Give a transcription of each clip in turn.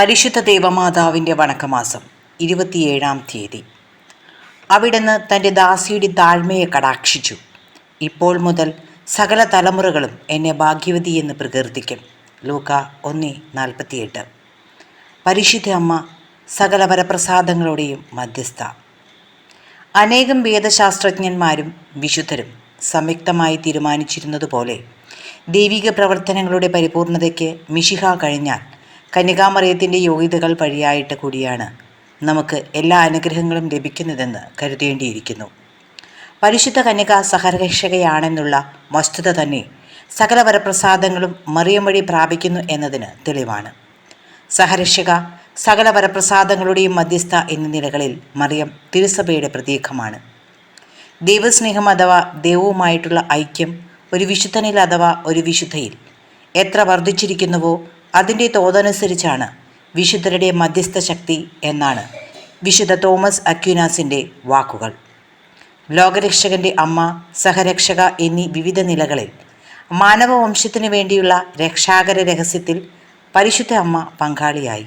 പരിശുദ്ധ ദേവമാതാവിന്റെ വണക്കമാസം ഇരുപത്തിയേഴാം തീയതി. അവിടുന്ന് തന്റെ ദാസിയുടെ താഴ്മയെ കടാക്ഷിച്ചു. ഇപ്പോൾ മുതൽ സകല തലമുറകളും എന്നെ ഭാഗ്യവതി എന്ന് പ്രകീർത്തിക്കും. ലൂക്ക ഒന്ന് നാൽപ്പത്തിയെട്ട്. പരിശുദ്ധ അമ്മ സകല വരപ്രസാദങ്ങളുടെയും മധ്യസ്ഥ. അനേകം വേദശാസ്ത്രജ്ഞന്മാരും വിശുദ്ധരും സംയുക്തമായി തീരുമാനിച്ചിരുന്നതുപോലെ ദൈവിക പ്രവർത്തനങ്ങളുടെ പരിപൂർണതയ്ക്ക് മിശിഹ കഴിഞ്ഞാൽ കന്യകാമറിയത്തിന്റെ യോഗ്യതകൾ വഴിയായിട്ട് കൂടിയാണ് നമുക്ക് എല്ലാ അനുഗ്രഹങ്ങളും ലഭിക്കുന്നതെന്ന് കരുതേണ്ടിയിരിക്കുന്നു. പരിശുദ്ധ കന്യക സഹരക്ഷകയാണെന്നുള്ള വസ്തുത തന്നെ സകല വരപ്രസാദങ്ങളും മറിയം വഴി പ്രാപിക്കുന്നു എന്നതിന് തെളിവാണ്. സഹരക്ഷക സകല വരപ്രസാദങ്ങളുടെയും മധ്യസ്ഥ എന്നീ നിലകളിൽ മറിയം തിരുസഭയുടെ പ്രതീകമാണ്. ദൈവസ്നേഹം അഥവാ ദൈവവുമായിട്ടുള്ള ഐക്യം ഒരു വിശുദ്ധനിൽ അഥവാ ഒരു വിശുദ്ധയിൽ എത്ര വർദ്ധിച്ചിരിക്കുന്നുവോ അതിന്റെ തോതനുസരിച്ചാണ് വിശുദ്ധരുടെ മധ്യസ്ഥ ശക്തി എന്നാണ് വിശുദ്ധ തോമസ് അക്യുനാസിന്റെ വാക്കുകൾ. ലോകരക്ഷകന്റെ അമ്മ സഹരക്ഷക എന്നീ വിവിധ നിലകളിൽ മാനവവംശത്തിനു വേണ്ടിയുള്ള രക്ഷാകര രഹസ്യത്തിൽ പരിശുദ്ധ അമ്മ പങ്കാളിയായി.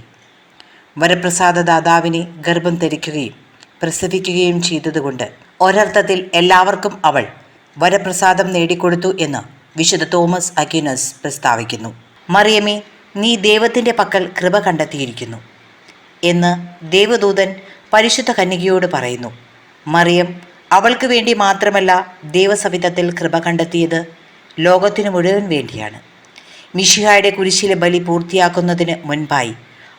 വരപ്രസാദ ദാതാവിനെ ഗർഭം ധരിക്കുകയും പ്രസവിക്കുകയും ചെയ്തതുകൊണ്ട് ഒരർത്ഥത്തിൽ എല്ലാവർക്കും അവൾ വരപ്രസാദം നേടിക്കൊടുത്തു എന്ന് വിശുദ്ധ തോമസ് അക്യുനസ് പ്രസ്താവിക്കുന്നു. മറിയമേ നീ ദൈവത്തിന്റെ പക്കൽ കൃപ കണ്ടെത്തിയിരിക്കുന്നു എന്ന് ദേവദൂതൻ പരിശുദ്ധ കന്യകയോട് പറയുന്നു. മറിയം അവൾക്ക് വേണ്ടി മാത്രമല്ല ദൈവസവിധത്തിൽ കൃപ കണ്ടെത്തിയത് ലോകത്തിനു മുഴുവൻ വേണ്ടിയാണ്. മിഷിഹായുടെ കുരിശിലെ ബലി പൂർത്തിയാക്കുന്നതിന് മുൻപായി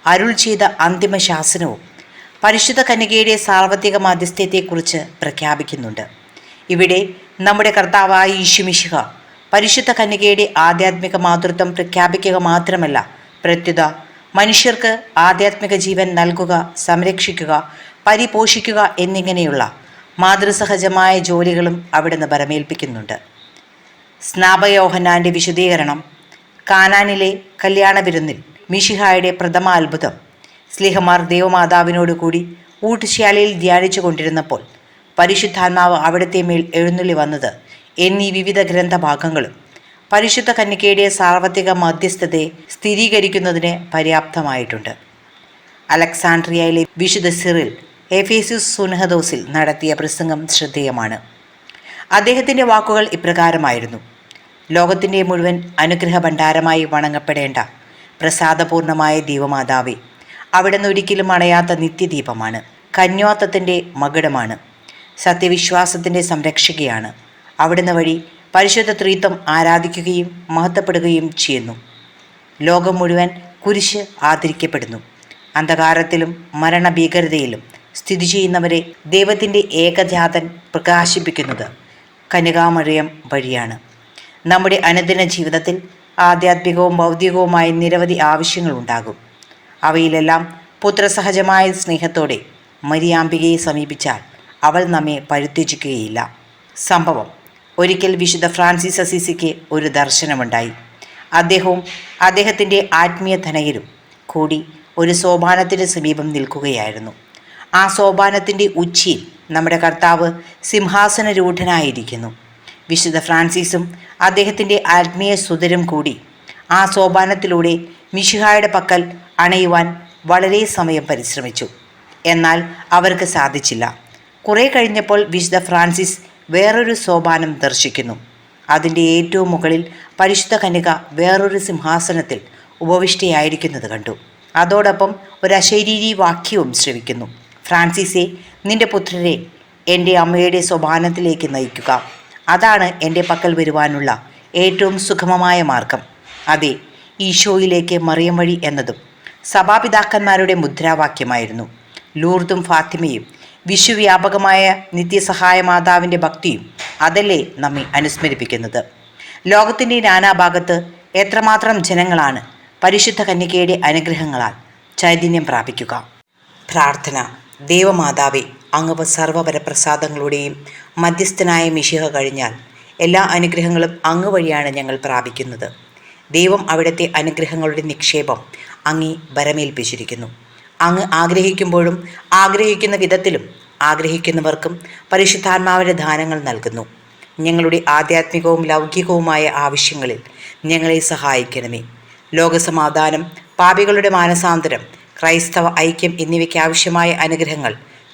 അരുൾ ചെയ്ത അന്തിമ ശാസനവും പരിശുദ്ധ കന്യകയുടെ സാർവത്രിക മാധ്യസ്ഥ്യത്തെക്കുറിച്ച് പ്രഖ്യാപിക്കുന്നുണ്ട്. ഇവിടെ നമ്മുടെ കർത്താവായ ഈശുമിശിഹ പരിശുദ്ധ കന്യകയുടെ ആധ്യാത്മിക മാതൃത്വം പ്രഖ്യാപിക്കുക മാത്രമല്ല പ്രത്യുത മനുഷ്യർക്ക് ആധ്യാത്മിക ജീവൻ നൽകുക സംരക്ഷിക്കുക പരിപോഷിക്കുക എന്നിങ്ങനെയുള്ള മാതൃസഹജമായ ജോലികളും അവിടുന്ന് പരമേൽപ്പിക്കുന്നുണ്ട് സ്നാപയോഹനാന്റെ വിശദീകരണം കാനാനിലെ കല്യാണ വിരുന്നിൽ മിഷിഹായുടെ പ്രഥമ അത്ഭുതം സ്ലിഹമാർ ദേവമാതാവിനോടുകൂടി ഊട്ടുശാലയിൽ ധ്യാനിച്ചു കൊണ്ടിരുന്നപ്പോൾ പരിശുദ്ധാത്മാവ് അവിടുത്തെ മേൽ എഴുന്നള്ളി വന്നത് എന്നീ വിവിധ ഗ്രന്ഥഭാഗങ്ങളും പരിശുദ്ധ കന്യകയുടെ സാർവത്രിക മധ്യസ്ഥതയെ സ്ഥിരീകരിക്കുന്നതിന് പര്യാപ്തമായിട്ടുണ്ട്. അലക്സാണ്ട്രിയയിലെ വിശുദ്ധ സിറിൽ എഫേസ്യൂസ് സുനഹദോസിൽ നടത്തിയ പ്രസംഗം ശ്രദ്ധേയമാണ്. അദ്ദേഹത്തിന്റെ വാക്കുകൾ ഇപ്രകാരമായിരുന്നു. ലോകത്തിന്റെ മുഴുവൻ അനുഗ്രഹ ഭണ്ഡാരമായി വണങ്ങപ്പെടേണ്ട പ്രസാദപൂർണമായ ദൈവമാതാവേ അവിടുന്ന് ഒരിക്കലും അണയാത്ത നിത്യദീപമാണ്. കന്യാത്വത്തിന്റെ മകുടമാണ്. സത്യവിശ്വാസത്തിന്റെ സംരക്ഷകയാണ്. അവിടുന്ന് വഴി പരിശുദ്ധ ത്രീത്വം ആരാധിക്കുകയും മഹത്വപ്പെടുകയും ചെയ്യുന്നു. ലോകം മുഴുവൻ കുരിശ് ആദരിക്കപ്പെടുന്നു. അന്ധകാരത്തിലും മരണഭീകരതയിലും സ്ഥിതി ചെയ്യുന്നവരെ ദൈവത്തിന്റെ ഏകജാതൻ പ്രകാശിപ്പിക്കുന്നത് കന്യകാമറിയം വഴിയാണ്. നമ്മുടെ അനുദിന ജീവിതത്തിൽ ആധ്യാത്മികവും ഭൗതികവുമായ നിരവധി ആവശ്യങ്ങളുണ്ടാകും അവയിലെല്ലാം പുത്രസഹജമായ സ്നേഹത്തോടെ മരിയാമ്പികയെ സമീപിച്ചാൽ അവൾ നമ്മെ പരിത്യജിക്കുകയില്ല. സംഭവം ഒരിക്കൽ വിശുദ്ധ ഫ്രാൻസിസ് അസീസിക്ക് ഒരു ദർശനമുണ്ടായി. അദ്ദേഹവും അദ്ദേഹത്തിന്റെ ആത്മീയ ധനയരും കൂടി ഒരു സോപാനത്തിന് സമീപം നിൽക്കുകയായിരുന്നു. ആ സോപാനത്തിന്റെ ഉച്ചിയിൽ നമ്മുടെ കർത്താവ് സിംഹാസനരൂഢനായിരിക്കുന്നു. വിശുദ്ധ ഫ്രാൻസിസും അദ്ദേഹത്തിന്റെ ആത്മീയ സുതരും കൂടി ആ സോപാനത്തിലൂടെ മിഷിഹായുടെ പക്കൽ അണയുവാൻ വളരെ സമയം പരിശ്രമിച്ചു. എന്നാൽ അവർക്ക് സാധിച്ചില്ല. കുറേ കഴിഞ്ഞപ്പോൾ വിശുദ്ധ ഫ്രാൻസിസ് വേറൊരു സോപാനം ദർശിക്കുന്നു. അതിന്റെ ഏറ്റവും മുകളിൽ പരിശുദ്ധ കന്യക വേറൊരു സിംഹാസനത്തിൽ ഉപവിഷ്ടയായിരിക്കുന്നത് കണ്ടു. അതോടൊപ്പം ഒരു അശരീരി വാക്യവും ശ്രവിക്കുന്നു. ഫ്രാൻസിസെ നിന്റെ പുത്രരെ എന്റെ അമ്മയുടെ സ്വഭാനത്തിലേക്ക് നയിക്കുക. അതാണ് എന്റെ പക്കൽ വരുവാനുള്ള ഏറ്റവും സുഗമമായ മാർഗം. അതെ ഈശോയിലേക്ക് മറിയം വഴി എന്നതും സഭാപിതാക്കന്മാരുടെ മുദ്രാവാക്യമായിരുന്നു. ലൂർദും ഫാത്തിമയും വിശ്വവ്യാപകമായ നിത്യസഹായ മാതാവിന്റെ ഭക്തിയും അതല്ലേ നമ്മെ അനുസ്മരിപ്പിക്കുന്നത്. ലോകത്തിന്റെ നാനാഭാഗത്ത് എത്രമാത്രം ജനങ്ങളാണ് പരിശുദ്ധ കന്യകയുടെ അനുഗ്രഹങ്ങളാൽ ചൈതന്യം പ്രാപിക്കുക. പ്രാർത്ഥന. ദേവമാതാവെ അങ്ങ് സർവപരപ്രസാദങ്ങളുടെയും മധ്യസ്ഥനായ മിശിഹ കഴിഞ്ഞാൽ എല്ലാ അനുഗ്രഹങ്ങളും അങ്ങ് വഴിയാണ് ഞങ്ങൾ പ്രാപിക്കുന്നത്. ദൈവം അവിടുത്തെ അനുഗ്രഹങ്ങളുടെ നിക്ഷേപം അങ്ങേ ബരമേൽപ്പിച്ചിരിക്കുന്നു അങ്ങ് ആഗ്രഹിക്കുമ്പോഴും ആഗ്രഹിക്കുന്ന വിധത്തിലും ആഗ്രഹിക്കുന്നവർക്കും പരിശുദ്ധാത്മാവിന്റെ ദാനങ്ങൾ നൽകുന്നു. ഞങ്ങളുടെ ആധ്യാത്മികവും ലൗകികവുമായ ആവശ്യങ്ങളിൽ ഞങ്ങളെ സഹായിക്കണമേ. ലോകസമാധാനം പാപികളുടെ മാനസാന്തരം ക്രൈസ്തവ ഐക്യം എന്നിവയ്ക്ക് ആവശ്യമായ അനുഗ്രഹങ്ങൾ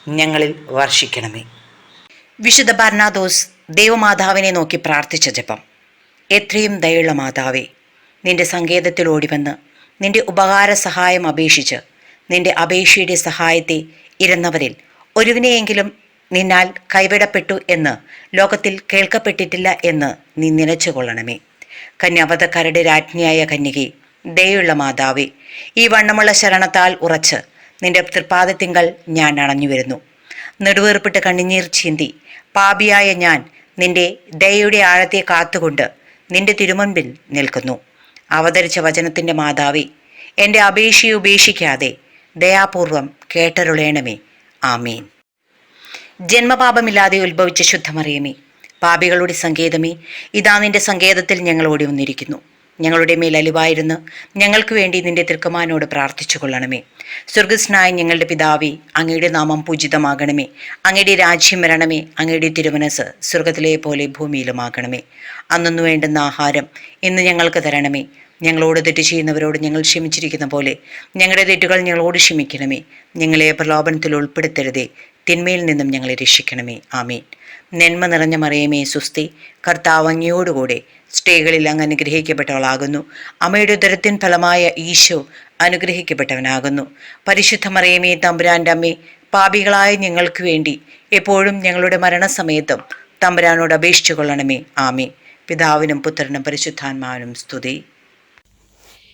ഞങ്ങളിൽ വർഷിക്കണമേ. വിശുദ്ധ ബർണാദോസ് ദേവമാതാവിനെ നോക്കി പ്രാർത്ഥിച്ച ജപം. എത്രയും ദയുള്ള മാതാവേ നിന്റെ സങ്കേതത്തിൽ ഓടിവന്ന് നിന്റെ ഉപകാര സഹായം അപേക്ഷിച്ച് നിന്റെ അപേക്ഷയുടെ സഹായത്തെ ഇരുന്നവരിൽ. ഒരുവിനെയെങ്കിലും നിന്നാൽ കൈവിടപ്പെട്ടു എന്ന് ലോകത്തിൽ കേൾക്കപ്പെട്ടിട്ടില്ല എന്ന് നീ നിലച്ചുകൊള്ളണമേ കന്യാവതക്കാരുടെ രാജ്ഞിയായ കന്യകെ ദയുള്ള മാതാവേ ഈ വണ്ണമുള്ള ശരണത്താൽ ഉറച്ച് നിന്റെ തൃപ്പാദത്തിങ്കൾ ഞാൻ അണഞ്ഞു വരുന്നു. നെടുവേർപ്പിട്ട് കണ്ണിനീർ ചിന്തി പാപിയായ ഞാൻ നിന്റെ ദയയുടെ ആഴത്തെ കാത്തുകൊണ്ട് നിന്റെ തിരുമുൻപിൽ നിൽക്കുന്നു. അവതരിച്ച വചനത്തിന്റെ മാതാവേ എന്റെ അപേക്ഷയെ ഉപേക്ഷിക്കാതെ ദയാപൂർവം കേട്ടരുളേണമേ. ആമീൻ. ജന്മപാപമില്ലാതെ ഉത്ഭവിച്ച ശുദ്ധമറിയമേ പാപികളുടെ സങ്കേതമേ ഇതാ നിന്റെ സങ്കേതത്തിൽ ഞങ്ങൾ ഓടി വന്നിരിക്കുന്നു ഞങ്ങളുടെ മേൽ അലിവായിരുന്നു ഞങ്ങൾക്ക് വേണ്ടി നിന്റെ തിർക്കമാനോട് പ്രാർത്ഥിച്ചു കൊള്ളണമേ സ്വർഗസ്നായ ഞങ്ങളുടെ പിതാവി അങ്ങയുടെ നാമം പൂജിതമാകണമേ. അങ്ങയുടെ രാജ്യം വരണമേ അങ്ങയുടെ തിരുമനസ് സ്വർഗത്തിലെ പോലെ ഭൂമിയിലുമാകണമേ. അന്നു വേണ്ടുന്ന ആഹാരം ഇന്ന് ഞങ്ങൾക്ക് തരണമേ. ഞങ്ങളോട് തെറ്റ് ചെയ്യുന്നവരോട് ഞങ്ങൾ ക്ഷമിച്ചിരിക്കുന്ന പോലെ ഞങ്ങളുടെ തെറ്റുകൾ ഞങ്ങളോട് ക്ഷമിക്കണമേ. ഞങ്ങളെ പ്രലോഭനത്തിൽ ഉൾപ്പെടുത്തരുതേ. തിന്മയിൽ നിന്നും ഞങ്ങളെ രക്ഷിക്കണമേ. ആമീൻ. നന്മ നിറഞ്ഞ മറിയമേ സുസ്തി കർത്താവ് അങ്ങയോടുകൂടെ സ്ത്രീകളിൽ അങ്ങ് അനുഗ്രഹിക്കപ്പെട്ടവളാകുന്നു. അമ്മയുടെ ഉദരത്തിൻ ഫലമായ ഈശോ അനുഗ്രഹിക്കപ്പെട്ടവനാകുന്നു. പരിശുദ്ധ മറിയമേ തമ്പുരാന്റെ അമ്മേ പാപികളായ ഞങ്ങൾക്ക് വേണ്ടി എപ്പോഴും ഞങ്ങളുടെ മരണസമയത്തും തമ്പുരാനോട് അപേക്ഷിച്ചു കൊള്ളണമേ ആമേ പിതാവിനും പുത്രനും പരിശുദ്ധാത്മാവിനും സ്തുതി.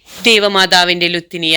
ദൈവമാതാവിന്റെ ലുത്തിനിയ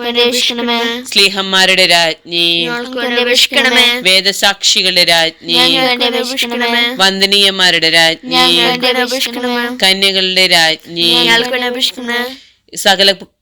വേണ്ടി അപേക്ഷിക്കണമേ. സ്ലീഹന്മാരുടെ രാജ്ഞി. വേണ്ടി അപേക്ഷിക്കണമേ. വേദസാക്ഷികളുടെ രാജ്ഞി. വേണ്ടി അപേക്ഷിക്കണമേ. വന്ദനീയന്മാരുടെ രാജ്ഞി. വേണ്ടി അപേക്ഷിക്കണമേ. കന്യകളുടെ രാജ്ഞി. വേണ്ടി അപേക്ഷിക്കണമേ. സകല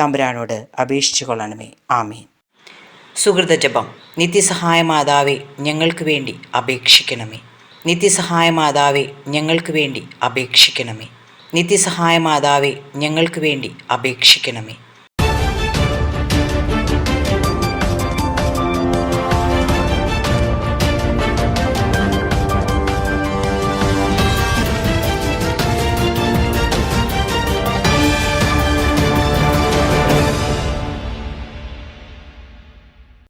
തമ്പുരാനോട് അപേക്ഷിച്ചു കൊള്ളണമേ. ആമീൻ. സുഹൃത ജപം നിത്യസഹായ മാതാവേ ഞങ്ങൾക്ക് വേണ്ടി അപേക്ഷിക്കണമേ. നിത്യസഹായ മാതാവേ ഞങ്ങൾക്ക് വേണ്ടി അപേക്ഷിക്കണമേ. നിത്യസഹായ മാതാവേ ഞങ്ങൾക്ക് വേണ്ടി അപേക്ഷിക്കണമേ.